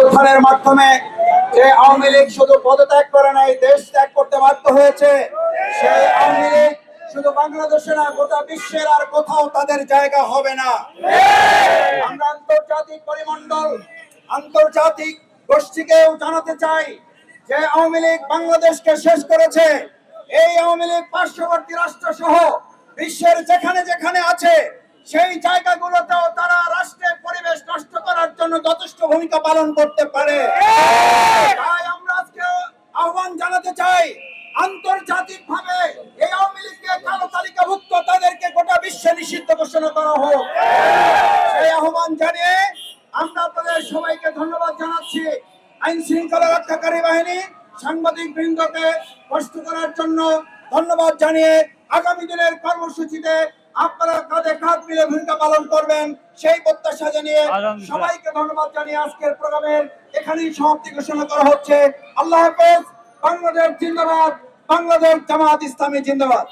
উত্থানের মাধ্যমে যে আওয়ামী লীগ শুধু পদত্যাগ করে নাই, দেশ ত্যাগ করতে বাধ্য হয়েছে, সেই আওয়ামী লীগ শুধু বাংলাদেশে না, গোটা বিশ্বের আর কোথাও তাদের জায়গা হবে না। আমরা আন্তর্জাতিক পরিমণ্ডল, আন্তর্জাতিক গোষ্ঠীকেও জানাতে চাই যে আওয়ামী লীগ বাংলাদেশকে শেষ করেছে। এই আওয়ামী লীগ পার্শ্ববর্তী রাষ্ট্র সহ বিশ্বের যেখানে যেখানে আছে, সেই জায়গাগুলোতেও তারা রাষ্ট্রের পরিবেশ নষ্ট করার জন্য যথেষ্ট ভূমিকা পালন করতে পারে। তাই আমরা আজকে আহ্বান জানাতে চাই আন্তর্জাতিক ভাবে এই আওয়ামী লীগকে কালো তালিকাভুক্ত তাদেরকে গোটা বিশ্বে নিষিদ্ধ ঘোষণা করা হোক। সেই আহ্বান জানিয়ে আমরা আপনাদের সবাইকে ধন্যবাদ জানাচ্ছি। আইন শৃঙ্খলা রক্ষাকারী বাহিনী সাংবাদিক বৃন্দকে কষ্ট করার জন্য ধন্যবাদ জানিয়ে আগামী দিনের কর্মসূচিতে আপনারা কাঁধে কাঁধ মিলে ভূমিকা পালন করবেন। সেই প্রত্যাশা জানিয়ে সবাইকে ধন্যবাদ জানিয়ে আজকের প্রোগ্রামের এখানেই সমাপ্তি ঘোষণা করা হচ্ছে। আল্লাহ হাফেজ বাংলাদেশ জিন্দাবাদ বাংলাদেশ জামাত ইসলামী জিন্দাবাদ।